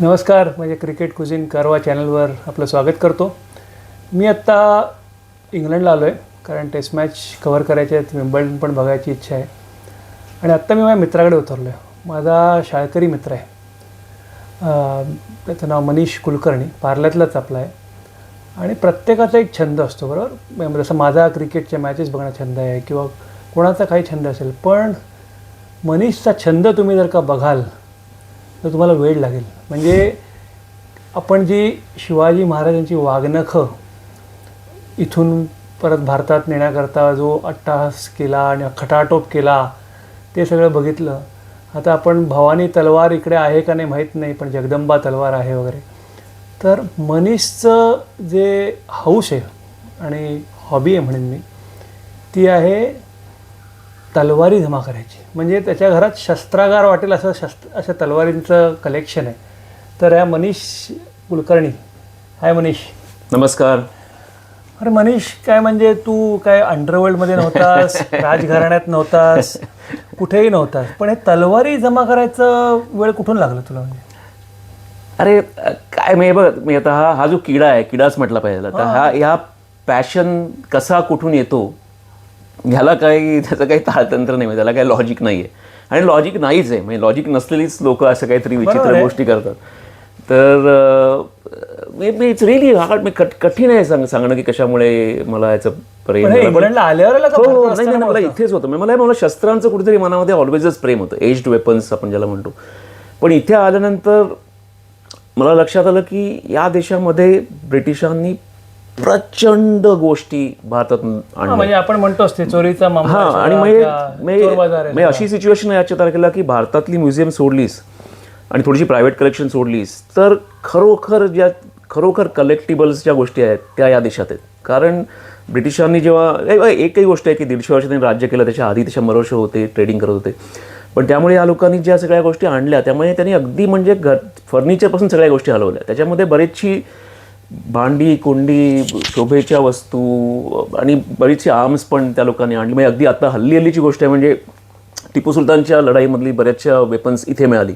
नमस्कार म्हणजे क्रिकेट कुझिन करवा चॅनलवर आपलं स्वागत करतो. मी आत्ता इंग्लंडला आलो आहे कारण टेस्ट मॅच कव्हर करायचे आहेत विम्बल्डन पण बघायची इच्छा आहे. आणि आत्ता मी माझ्या मित्राकडे उतरलो आहे माझा शाळकरी मित्र आहे. त्याचं नाव मनीष कुलकर्णी पार्ल्यातलाच आपला आहे. आणि प्रत्येकाचा एक छंद असतो बरोबर? म्हणजे जसं माझा क्रिकेटच्या मॅचेस बघणं छंद आहे किंवा कोणाचा काही छंद असेल पण मनीषचा छंद तुम्ही जर का बघाल तर तुम्हाला वेळ लागेल. म्हणजे आपण जी शिवाजी महाराजांची वागणखं इथून परत भारतात नेण्याकरता जो अट्टाहास केला आणि खटाटोप केला ते सगळं बघितलं. आता आपण भवानी तलवार इकडे आहे का नाही माहीत नाही पण जगदंबा तलवार आहे वगैरे. तर मनीषचं जे हौस आहे आणि हॉबी आहे म्हणेन मी ती आहे तलवारी जमा करायची. म्हणजे त्याच्या घरात शस्त्रागार वाटेल असं शस्त्र अशा तलवारींचं कलेक्शन आहे. तर या मनीष कुलकर्णी. हाय मनीष. नमस्कार. अरे मनीष काय म्हणजे तू काय अंडरवर्ल्डमध्ये नव्हतास राजघराण्यात नव्हतास कुठेही नव्हतास. पण हे तलवारी जमा करायचं वेळ कुठून लागलं तुला म्हणजे? अरे काय मी बघ मी आता हा हा जो किडा आहे किडाच म्हटला पाहिजे. आता हा. ह्या पॅशन कसा कुठून येतो ह्याला काही त्याचं काही ताळतंत्र नाही त्याला काही लॉजिक नाही आहे आणि लॉजिक नाहीच आहे. म्हणजे लॉजिक नसलेलीच लोक असं काहीतरी विचित्र गोष्टी करतात. तर इट्स रिअली हार्ड मी कठ- कठीण आहे सांग सांगणं की कशामुळे मला याचं प्रेम हे हो नाही मला इथेच होतं. म्हणजे मला मला शस्त्रांचं कुठेतरी मनामध्ये ऑलवेजच प्रेम होतं. एज्ड वेपन्स आपण ज्याला म्हणतो. पण इथे आल्यानंतर मला लक्षात आलं की या देशामध्ये ब्रिटिशांनी प्रचंड गोष्टी भारतात म्हणजे आपण म्हणतोच ते चोरीचा मामला हा आणि म्हणजे अशी सिच्युएशन आहे आजच्या तारखेला की भारतातली म्युझियम सोडलीस आणि थोडीशी प्रायव्हेट कलेक्शन सोडलीस तर खरोखर ज्या खरोखर कलेक्टिबल्स ज्या गोष्टी आहेत त्या या देशात आहेत. कारण ब्रिटिशांनी जेव्हा एकही गोष्ट आहे की दीडशे वर्ष त्यांनी राज्य केलं त्याच्या आधी त्याच्या मरोश होते ट्रेडिंग करत होते. पण त्यामुळे या लोकांनी ज्या सगळ्या गोष्टी आणल्या त्यामुळे त्यांनी अगदी म्हणजे घर फर्निचरपासून सगळ्या गोष्टी हलवल्या. त्याच्यामध्ये बरेचशी भांडी कुंडी शोभेच्या वस्तू आणि बरीचशी आर्म्स पण त्या लोकांनी आणली. म्हणजे अगदी आता हल्ली हल्लीची गोष्ट आहे म्हणजे टिपू सुलतानच्या लढाईमधली बऱ्याचशा वेपन्स इथे मिळाली.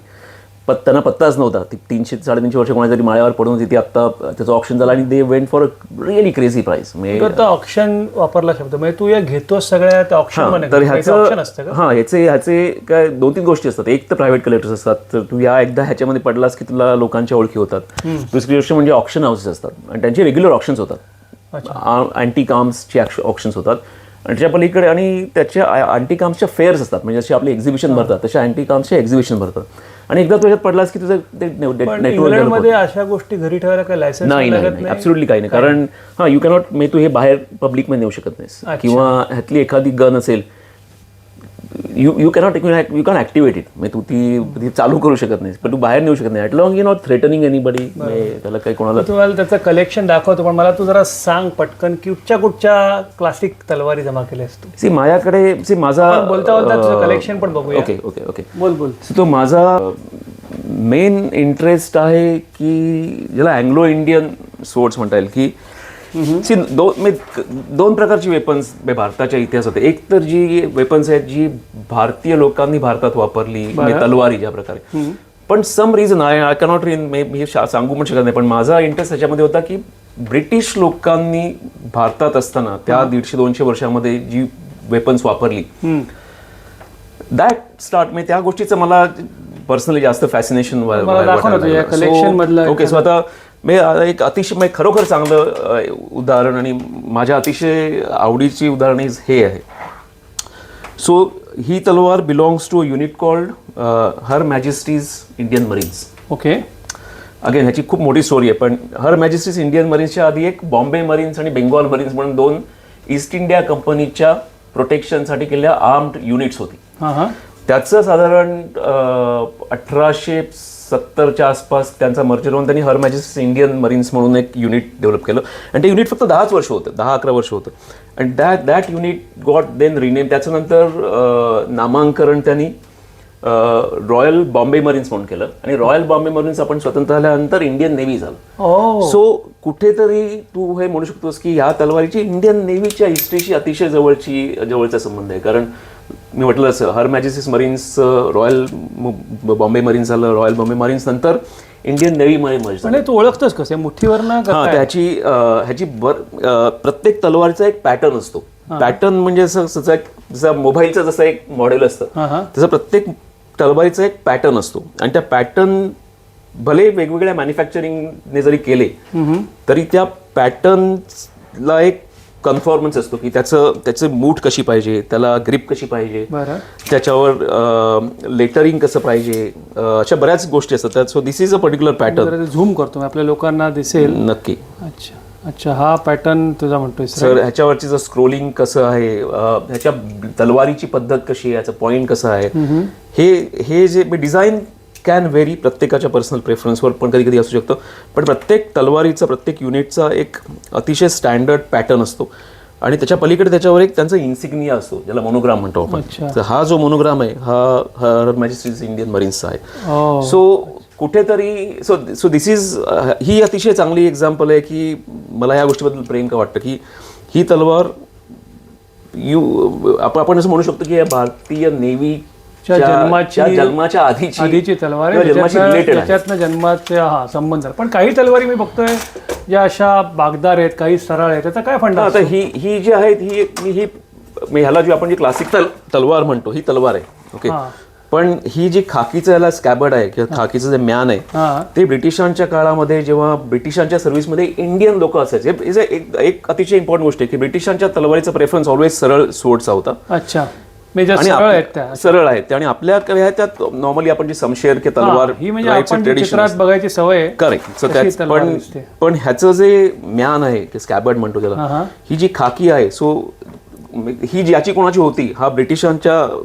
पण त्यांना पत्ताच नव्हता. ती तीनशे साडेतीनशे वर्ष कोणाच्या तरी माळ्यावर पडून होती ती आत्ता त्याचं ऑप्शन झालं आणि they went for a really crazy price म्हणजे ऑप्शन वापरला शब्द. म्हणजे तू या घेतोस सगळ्या त्या ऑप्शन हां, तर ऑप्शन ह्याचं हां ह्याचे ह्याचे काय दोन तीन गोष्टी असतात. एक तर प्रायव्हेट कलेक्टर्स असतात. तर तू या एकदा ह्याच्यामध्ये पडलास की तुला लोकांच्या ओळखी होतात. दुसरी गोष्ट म्हणजे ऑप्शन हाऊसेस असतात. आणि त्यांचे रेग्युलर ऑप्शन्स होतात. अँटी काम्सचे ऑप्शन्स होतात. आणि त्याच्या पलीकडे आणि त्याच्या अँटी काम्सच्या फेअर्स असतात. म्हणजे जसे आपले एक्झिबिशन भरतात तशा अँटी काम्सचे एक्झिबिशन भरतात. आणि एकदा तुझ्यात पडलास की तुझं ते नेटवर्क इंग्लंडमध्ये अशा गोष्टी घरी ठेवायला काय लायसन्स नाही नाही नाही ऍब्सोल्युटली काही नाही. कारण हां यू कॅनॉट मे तू हे बाहेर पब्लिकमध्ये नेऊ शकत नाहीस. किंवा ह्यातली एखादी गन असेल you you cannot you can activate it म्हणजे तू ती ती चालू करू शकत नाहीस पण तू बाहेर नेऊ शकत नाही. At long you not threatening anybody त्याला काही कोणाला तुम्हाला त्याचं कलेक्शन दाखवतो पण मला तू जरा सांग पटकन की कुठच्या कुठच्या क्लासिक तलवारी जमा केल्यास तू? सी माझ्याकडे सी माझा बोलता बोलता तुझं कलेक्शन पण बघूया. ओके ओके ओके बोल बोल. तो माझा मेन इंटरेस्ट आहे की ज्याला अँग्लो इंडियन सोर्ट्स म्हणता येईल की दोन म्हणजे दोन प्रकारची वेपन्स भारताच्या इतिहासात एक तर जी वेपन्स आहेत जी भारतीय लोकांनी भारतात वापरली तलवारी ज्या प्रकारे. पण some reason I I cannot रिन मी शा- सांगू पण शकत नाही. पण माझा इंटरेस्ट त्याच्यामध्ये होता की ब्रिटिश लोकांनी भारतात असताना त्या दीडशे दोनशे वर्षामध्ये जी वेपन्स वापरली दॅट स्टार्ट म्हणजे त्या गोष्टीचं मला पर्सनली जास्त फॅसिनेशन ओके सो आता मी आता एक अतिशय म्हणजे खरोखर चांगलं उदाहरण आणि माझ्या अतिशय आवडीची उदाहरण इज हे आहे. सो ही तलवार belongs to a unit called her majesty's Indian marines okay again ह्याची खूप मोठी स्टोरी आहे पण हर मॅजेस्टीज इंडियन मरीन्सच्या आधी एक बॉम्बे मरीन्स आणि बेंगॉल मरीन्स म्हणून दोन ईस्ट इंडिया कंपनीच्या प्रोटेक्शनसाठी केलेल्या आर्म्ड युनिट्स होती. त्याचं साधारण अठराशे सत्तरच्या आसपास त्यांचा मर्जर होऊन त्यांनी हर मॅजेस्टीज इंडियन मरीन्स म्हणून एक युनिट डेव्हलप केलं. आणि ते युनिट फक्त दहाच वर्ष होतं दहा अकरा वर्ष होतं. आणि that that unit got then rename त्याच्यानंतर नामांकरण त्यांनी रॉयल बॉम्बे मरीन्स म्हणून केलं. आणि रॉयल बॉम्बे मरीन्स आपण स्वतंत्र झाल्यानंतर इंडियन नेव्ही झालं. सो कुठेतरी तू हे म्हणू शकतोस की ह्या तलवारीची इंडियन नेव्हीच्या हिस्ट्रीशी अतिशय जवळची जवळचा संबंध आहे. कारण मी म्हटलंच her majesty's marines royal Bombay marines झालं रॉयल बॉम्बे मरीन्स नंतर इंडियन नेव्हीमध्ये मर्ज झालं. पण हे तू ओळखतोस कसं मुठीवर ना हा त्याची ह्याची बर प्रत्येक तलवारीचा एक पॅटर्न असतो. पॅटर्न म्हणजे असं जसं मोबाईलचं जसं एक मॉडेल असतं तसं प्रत्येक तलवारीचा एक पॅटर्न असतो. आणि त्या पॅटर्न भले वेगवेगळ्या मॅन्युफॅक्चरिंगने जरी केले तरी त्या पॅटर्नला एक कन्फॉर्मन्स असतो की त्याचं त्याचं मूठ कशी पाहिजे त्याला ग्रिप कशी पाहिजे त्याच्यावर लेटरिंग कसं पाहिजे अशा बऱ्याच गोष्टी असतात. So this is a particular pattern zoom करतो मी आपल्या लोकांना दिसेल. नक्की. अच्छा. अच्छा हा पॅटर्न तुझा म्हणतोय सर. ह्याच्यावरची जर स्क्रोलिंग कसं आहे ह्याच्या तलवारीची पद्धत कशी आहे याचं पॉईंट कसं आहे हे हे जे डिझाईन कॅन व्हेरी प्रत्येकाच्या पर्सनल प्रेफरन्सवर पण कधी कधी असू शकतं. पण प्रत्येक तलवारीचा प्रत्येक युनिटचा एक अतिशय स्टँडर्ड पॅटर्न असतो. आणि त्याच्या पलीकडे त्याच्यावर एक त्यांचा इन्सिग्निया असतो ज्याला मोनोग्राम म्हणतो आपण. तर हा जो मोनोग्राम आहे हा हर मॅजेस्टीज इंडियन मरीन्सचा आहे. सो कुठेतरी सो सो दिस इज ही अतिशय चांगली एक्झाम्पल आहे की मला या गोष्टीबद्दल प्रेम का वाटतं की ही तलवार यू आपण आपण असं म्हणू शकतो की या भारतीय नेव्ही च्या जन्माची- जन्माच्या आधीची आधीची तलवार ज्याच्यातनं जन्माचे हा संबंध आहे. पण काही तलवारी मी बघतोय ज्या अशा बागदार आहेत काही सरळ आहेत त्याचा काय फंडा आता ही ही जी आहे ही मी ही मी ह्याला जी आपण जी क्लासिक तल तलवार म्हणतो ही तलवार आहे ओके. पण ही जी खाकीचं याला स्कॅबर्ड आहे किंवा खाकीचं जे म्यान आहे हा. ते ब्रिटिशांच्या काळामध्ये जेव्हा ब्रिटिशांच्या सर्व्हिसमध्ये इंडियन लोक असायचे एक अतिशय इम्पॉर्टंट गोष्ट आहे की ब्रिटिशांच्या तलवारीचा प्रेफरन्स ऑलवेज सरळ सोडचा होता. अच्छा. सरळ आहेत आणि आपल्याकडे आहे त्यात नॉर्मली आपण जी समशेर की तलवार ही म्हणजे बघायची सवय करेक्ट पण. पण ह्याचं जे म्यान आहे की स्कॅबर्ड म्हणतो हा, त्याला हा. ही. जी खाकी आहे सो ही ज्याची कोणाची होती? हा ब्रिटिशांच्या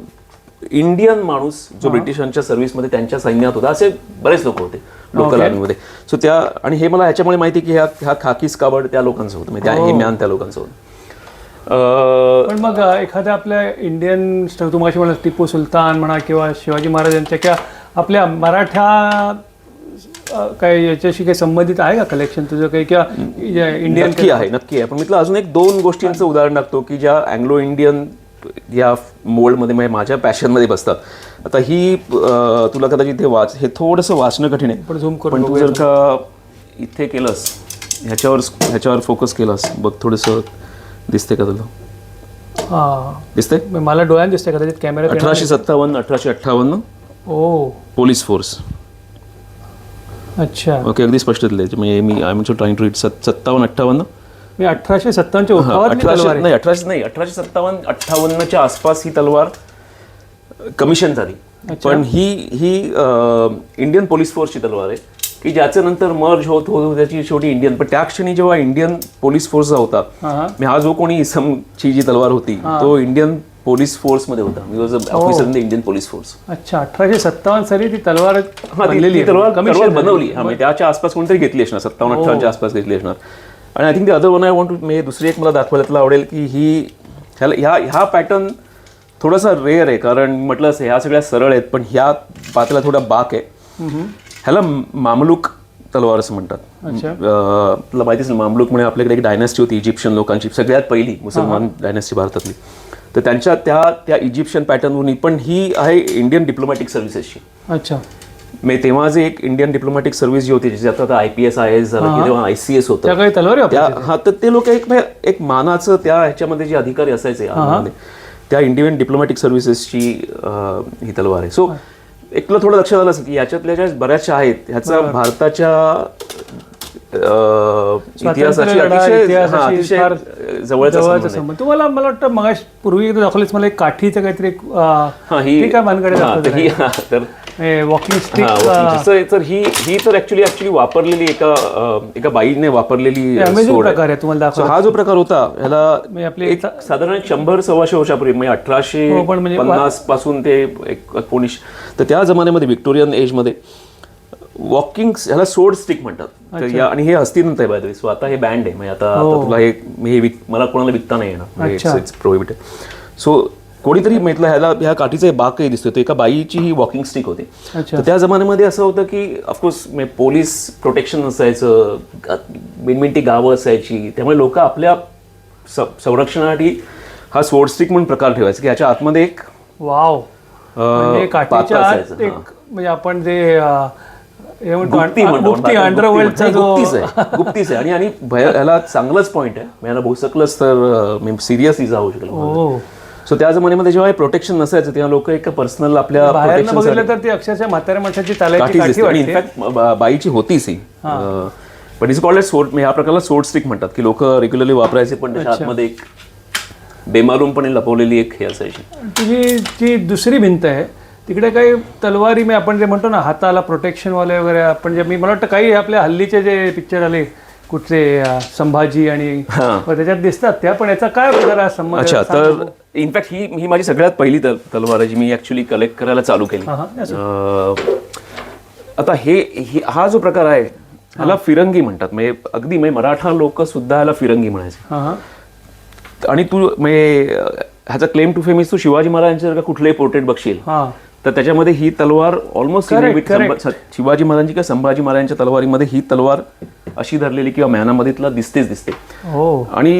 इंडियन माणूस जो ब्रिटिशांच्या सर्व्हिसमध्ये त्यांच्या सैन्यात होता असे बरेच लोक होते लोकल. आर्मीमध्ये सो त्या आणि हे मला ह्याच्यामुळे माहिती की ह्या ह्या खाकी स्काबर्ड त्या लोकांचं होतं. म्हणजे त्या- हे. म्यान त्या लोकांचं होतं. पण मग एखाद्या आपल्या इंडियन तू मगाशी म्हणा टिपू सुलतान म्हणा किंवा शिवाजी महाराजांच्या किंवा आपल्या मराठा काय याच्याशी काही संबंधित आहे का कलेक्शन तुझं काही? किंवा इंडियन नक्की आहे नक्की आहे. पण मी तुला अजून एक दोन गोष्टींचं उदाहरण टाकतो की ज्या अँग्लो इंडियन या मोल्डमध्ये म्हणजे माझ्या पॅशनमध्ये बसतात. आता ही तुला कदाचित हे वाच हे थोडंसं वाचणं कठीण आहे. पण झूम करून पण तू जर का इथे केलंस ह्याच्यावर ह्याच्यावर फोकस केलास बघ थोडंसं. दिसते का तुला? हा. दिसते मला डोळ्यात दिसतंय कदाचित कॅमेरा अठराशे सत्तावन्न अठराशे अठ्ठावन्न. ओ. Police force. अच्छा. ओके अगदी स्पष्ट दिले म्हणजे मी I am trying to read सत्तावन्न अठ्ठावन्न. मी अठराशे सत्तावन्नच्या उठावात मी अठराशे आहे. नाही अठराशे नाही अठराशे सत्तावन्न अठ्ठावन्नच्या आसपास ही तलवार कमिशन झाली. पण ही ही इंडियन पोलीस फोर्सची तलवार आहे. की ज्याचं नंतर मर्ज होत होत त्याची शेवटी इंडियन पण त्या क्षणी जेव्हा इंडियन पोलीस फोर्सचा होता हा हा. मी हा जो कोणी इसमची जी तलवार होती तो इंडियन पोलीस फोर्समध्ये होता. मी was officer in the Indian police force अच्छा अठराशे सत्तावन्न साली ती तलवार हा. तलवार. बनवली. हा म्हणजे त्याच्या आसपास कोणतरी घेतली असणार सत्तावन्न अठ्ठावन्नच्या आसपास घेतली असणार. आणि आय थिंक ती other one I want to म्हणजे दुसरी एक मला दाखवायला आवडेल की ही ह्याला ह्या ह्या पॅटर्न थोडासा रेअर आहे. कारण म्हटलं असं ह्या सगळ्या सरळ आहेत पण ह्या पात्याला थोडा बाक आहे. ह्याला मामलूक तलवार असं म्हणतात. अं, तुला माहितीच ना मामलूक म्हणजे आपल्याकडे एक डायनेस्टी होती इजिप्शियन लोकांची सगळ्यात पहिली मुसलमान डायनेस्टी भारतातली. तर त्यांच्या त्या त्या इजिप्शियन पॅटर्नवरून पण ही आहे इंडियन डिप्लोमॅटिक सर्व्हिसेसची अच्छा. म्हणजे तेव्हा जे एक इंडियन डिप्लोमॅटिक सर्व्हिस जी होती ज्याच्यात आता I P S I S झालं की तेव्हा आय सी एस त्या होतं. काही तलवारी त्या वापरायच्या? हा तर ते लोक एक म्हणजे एक मानाचं त्या ह्याच्यामध्ये जे अधिकारी असायचे आर्मीमध्ये, त्या इंडियन डिप्लोमॅटिक सर्व्हिसेसची ही तलवार आहे. सो एक तुला थोडं लक्षात आलं असेल की याच्यातल्या ज्या बऱ्याचशा आहेत ह्याचा भारताच्या इतिहासाची अतिशय तुम्हाला मला वाटतं मगाश पूर्वी दाखवलेच मला एक काठीचं काहीतरी हा काय तर ही हा, वॉकिंग हा, स्टिक walking stick. तर- तर ही ही तर ऍक्च्युली ऍक्च्युली वापरलेली एका अं, एका बाईने वापरलेली अं, अमेझिंग sword आहे. प्रकार आहे तुम्हाला So दाखवा हा जो प्रकार होता ह्याला म्हणजे आपले एक साधारण एक शंभर सव्वाशे वर्षापूर्वी म्हणजे अठराशे हो, पण म्हणजे पन्नासपासून ते एक एकोणीस तर त्या जमान्यामध्ये विक्टोरियन एजमध्ये वॉकिंग ह्याला सोड स्टिक म्हणतात. तर या आणि हे हस्तिदंत आहे बाय सो आता हे बँड आहे. म्हणजे आता आता तुला हे मी हे विक- मला कोणाला विकता नाही येणार. अच्छा. इट्स प्रोहिबिटेड सो कोणीतरी म्हटलं ह्याला ह्या काठीचा बाग काही दिसतोय. तो एका बाईची ही वॉकिंग स्टिक होती. तर त्या जमान्यामध्ये असं होतं की ऑफकोर्स पोलीस प्रोटेक्शन असायचं मिनमिनटी गावं असायची. त्यामुळे लोक आपल्या संरक्षणासाठी हा स्वोर्ड स्टिक म्हणून प्रकार ठेवायचे की ह्याच्या आतमध्ये एक वाव. म्हणजे म्हणजे आपण जे गुप्तीच आहे आणि ह्याला चांगलंच पॉईंट आहे. म्हणजे ह्याला भोसकलंच तर सिरियस इजा होऊ शकेल. हो. सो त्या जमान्यामध्ये जेव्हा प्रोटेक्शन नसायचं तेव्हा लोक एक पर्सनल आपल्या बाहेरनं protection बघितलं तर ती अक्षरशः म्हाताऱ्या माणसाची चालायची काठी काठी दिसते. आणि वाटते. इनफॅक्ट बाईची होतीच ही. पण इज कॉल्ड सोड ह्या प्रकारला सोड स्टिक म्हणतात की लोक रेग्युलरली वापरायचे पण त्याच्या आतमध्ये एक बेमालूमपणे लपवलेली एक हे असायची. तुझी जी दुसरी भिंत आहे तिकडे काही तलवारी मी आपण जे म्हणतो ना हाताला प्रोटेक्शन वाले वगैरे आपण जे मी मला वाटतं काही आपल्या हल्लीचे जे पिक्चर आले कुठचे संभाजी आणि त्याच्यात दिसतात त्या पण याचा काय जरा संबंध अच्छा तर इनफॅक्ट ही ही माझी सगळ्यात पहिली तल तलवार आहे जी मी ऍक्च्युली कलेक्ट करायला चालू केली. आता हे ही- जो प्रकार आहे ह्याला फिरंगी म्हणतात. म्हणजे अगदी म्हणजे मराठा लोक सुद्धा ह्याला फिरंगी म्हणायचे. आणि तू म्हणजे ह्याचा क्लेम टू फेम तू शिवाजी महाराजांचे जर का कुठलेही पोर्ट्रेट बघशील. तर त्याच्यामध्ये ही तलवार ऑलमोस्ट. शिवाजी महाराजांची किंवा संभाजी महाराजांच्या तलवारीमध्ये ही तलवार अशी धरलेली किंवा म्यानामध्ये तुला दिसतेच दिसते. हो. आणि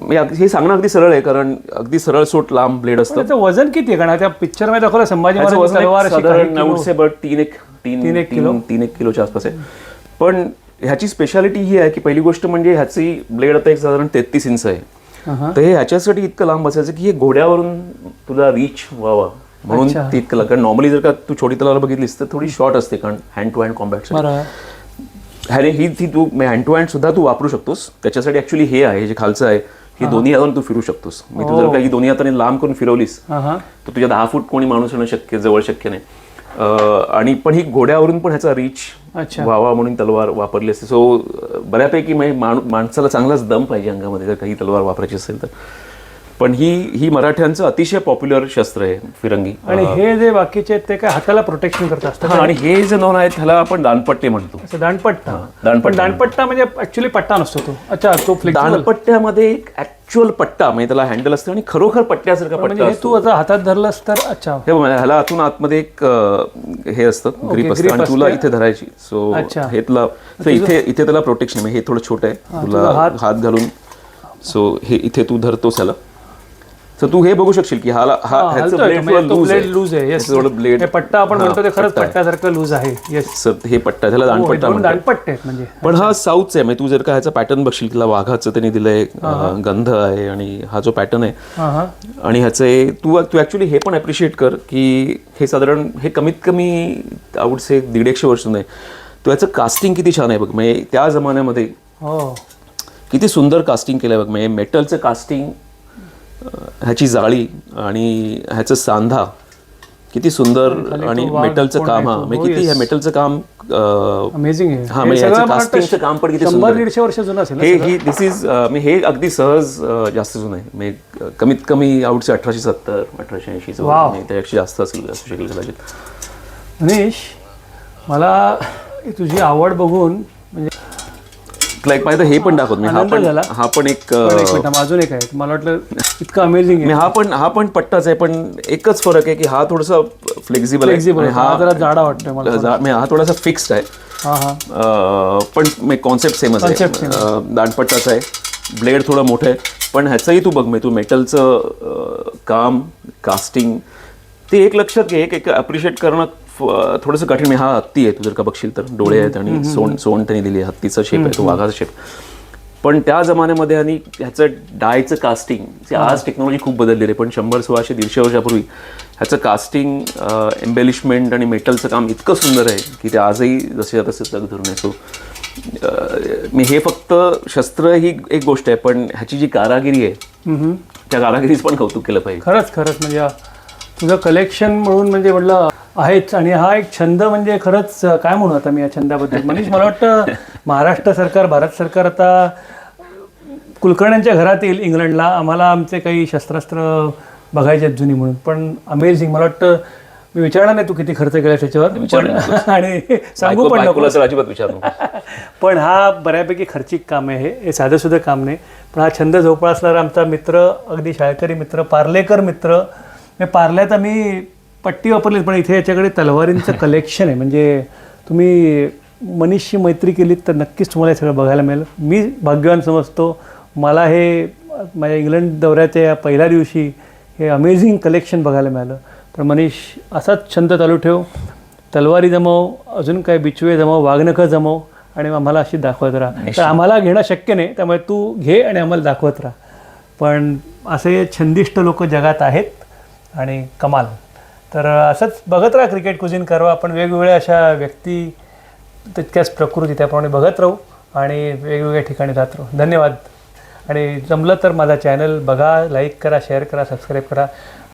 म्हणजे हे सांगणं अगदी सरळ आहे कारण अगदी सरळ सोट लांब ब्लेड असतं. त्याचं वजन किती आहे? कारण त्या पिक्चरमध्ये दाखवलं संभाजी महाराज but तीन एक तीन एक किलो? तीन एक किलोच्या आसपास आहे. पण ह्याची स्पेशालिटी ही आहे की पहिली गोष्ट म्हणजे ह्याची ब्लेड आता एक साधारण तेहतीस इंच आहे. तर हे ह्याच्यासाठी इतकं लांब असायचं की हे घोड्यावरून तुला रीच व्हावा. म्हणून. ती लांब. कारण नॉर्मली जर का तू छोटी तलवार बघितलीस तर थोडी शॉर्ट असते कारण हँड टू हँड कॉम्बॅट ह्याने ही ती तू हँड टू हँड सुद्धा तू वापरू शकतोस. त्याच्यासाठी ऍक्च्युली हे आहे जे खालचं आहे ही दोन्ही हाताने तू फिरू शकतोस. मी तू जर का ही दोन्ही हाताने लांब करून फिरवलीस तर तुझ्या दहा फूट कोणी माणूस येणं शक्य जवळ शक्य नाही. आणि पण ही घोड्यावरून पण ह्याचा रीच अच्छा. व्हावा म्हणून तलवार वापरली असते. सो बऱ्यापैकी म्हणजे माणू- माणसाला चांगलाच दम पाहिजे अंगामध्ये जर काही तलवार वापरायची असेल तर. पण ही ही मराठ्यांचं अतिशय पॉप्युलर शस्त्र आहे फिरंगी. आणि हे जे बाकीचे आहेत ते काय हाताला प्रोटेक्शन करत असतात? आणि हे जे नॉन आहेत ह्याला आपण दानपट्टे म्हणतो. असं दांडपट्टा. पण दांडपट्टा म्हणजे ऍक्च्युली पट्टा नसतो तो. अच्छा तो दानपट्ट्यामध्ये एक ऍक्च्युअल पट्टा म्हणजे त्याला हँडल असतं आणि खरोखर पट्ट्यासारखा म्हणजे पट्टा हे असतो. तू आता हातात धरलंस तर अच्छा. हे ह्याला आतून आतमध्ये एक हे असतं ग्रीप असतं आणि तुला. इथे धरायची. सो. हे तुला इथे इथे त्याला प्रोटेक्शन हे थोडं छोटं आहे. तुला हात. घालून सो हे इथे तू धरतोस ह्याला. तर तू हे बघू शकशील की हाला हा ह्याचं ब्लेड म्हणजे लूज आहे. येस थोडं ब्लेड हे पट्टा आपण म्हणतो ते खरंच पट्ट्यासारखं लूज आहे येस सर हे पट्टा त्याला म्हणतात. दांडपट्टे आहेत म्हणजे. पण हा साऊथचा आहे म्हणजे तू जर का ह्याचा पॅटर्न बघशील तिला वाघाचं त्यांनी दिलंय गंध आहे आणि हा जो पॅटर्न आहे हा हा. आणि ह्याचे तू तू ॲक्च्युली हे पण अप्रिशिएट कर की हे साधारण हे कमीत कमी आवड से दीड एकशे वर्ष नाही. तू याचं कास्टिंग किती छान आहे बघ म्हणजे त्या जमान्यामध्ये हो. किती सुंदर कास्टिंग केलं बघ म्हणजे मेटलचं कास्टिंग ह्याची जाळी आणि ह्याचं सांधा किती सुंदर आणि मेटलचं काम हा? म्हणजे हो, किती. ह्या मेटलचं काम अमेझिंग आहे हा, म्हणजे काम पण किती शंभर. दीडशे वर्ष जुनं असेल हे? ही दिस इज मी हे अगदी सहज जास्त जुनं आहे म्हणजे कमीत कमी आउटचे अठराशे सत्तर अठराशे. म्हणजे त्यापेक्षा जास्त असेल असू शकेल कदाचित मनीष मला तुझी आवड बघून म्हणजे लाईक पाहिजे हे पण दाखवत मी. हा आनंद पण झाला. हा पण एक पण एक अं, मिनिट अजून एक आहे. मला वाटलं इतकं अमेझिंग मी आहे हा पण हा पण पट्टाच आहे पण एकच फरक आहे की हा थोडासा फ्लेक्झिबल आहे. फ्लेक्झिबल हा जरा जाडा वाटतोय मला. जा- हा थोडासा फिक्स्ड आहे. हा हा. अं, पण कॉन्सेप्ट सेमच आहे. Concept same. अं, दांडपट्टाचा आहे. ब्लेड थोडं मोठं आहे. पण ह्याचंही तू बघ म्हणजे तू मेटलचं काम कास्टिंग ते एक लक्षात घे. एक एक अप्रिशिएट करणं थोडंसं कठीण हा हत्ती आहे. तू जर का बघशील तर डोळे आहेत आणि सोंड सोंड त्यांनी दिली आहे. हत्तीचा शेप आहे. तो वाघाचा शेप पण त्या जमान्यामध्ये आणि ह्याचं डायचं कास्टिंग आज टेक्नॉलॉजी खूप बदललेली आहे. पण शंभर सोळाशे दीडशे वर्षापूर्वी ह्याचं कास्टिंग एम्बेलिशमेंट आणि मेटलचं काम इतकं सुंदर आहे की ते आजही जसे तसे तग धरून सो मी हे फक्त शस्त्र ही एक गोष्ट आहे. पण ह्याची जी कारागिरी आहे. त्या कारागिरीच पण कौतुक केलं पाहिजे. खरंच खरंच. म्हणजे तुझं कलेक्शन म्हणून म्हणजे म्हटलं आहेच. आणि हा एक छंद म्हणजे खरंच काय म्हणू आता मी या छंदाबद्दल? मनीष मला वाटतं महाराष्ट्र सरकार भारत सरकार आता कुलकर्ण्यांच्या घरात येईल इंग्लंडला आम्हाला आमचे काही शस्त्रास्त्र बघायचे आहेत जुनी म्हणून. पण अमेझिंग मला वाटतं मी विचारणार नाही तू किती खर्च केला त्याच्यावर आणि सांगू पण नको अजिबात विचारू पण हा बऱ्यापैकी खर्चिक काम आहे हे. साधंसुद्धा काम नाही. पण हा छंद जोपासणारा आमचा मित्र अगदी शाळकरी मित्र पार्लेकर मित्र. पार्ल्यात आम्ही पट्टी वापरली पण इथे याच्याकडे तलवारींचं कलेक्शन आहे. म्हणजे तुम्ही मनीषशी मैत्री केलीत तर नक्कीच तुम्हाला हे सगळं बघायला मिळेल. मी भाग्यवान समजतो मला हे माझ्या इंग्लंड दौऱ्याच्या या पहिल्या दिवशी हे अमेझिंग कलेक्शन बघायला मिळालं. पण मनीष असाच छंद चालू ठेव. तलवारी जमव अजून काय बिचवे जमव वाघनखं जमव आणि आम्हाला अशी दाखवत राहा. तर आम्हाला घेणं शक्य नाही त्यामुळे तू घे आणि आम्हाला दाखवत राहा. पण असे छंदिष्ट लोक जगात आहेत आणि कमाल. तर असंच बघत राहा क्रिकेट कुझिन करवा. आपण वेगवेगळ्या अशा व्यक्ती तितक्याच प्रकृती त्याप्रमाणे बघत राहू आणि वेगवेगळ्या ठिकाणी जात राहू. धन्यवाद. आणि जमलं तर माझा चॅनल बघा लाईक करा शेअर करा सबस्क्राईब करा.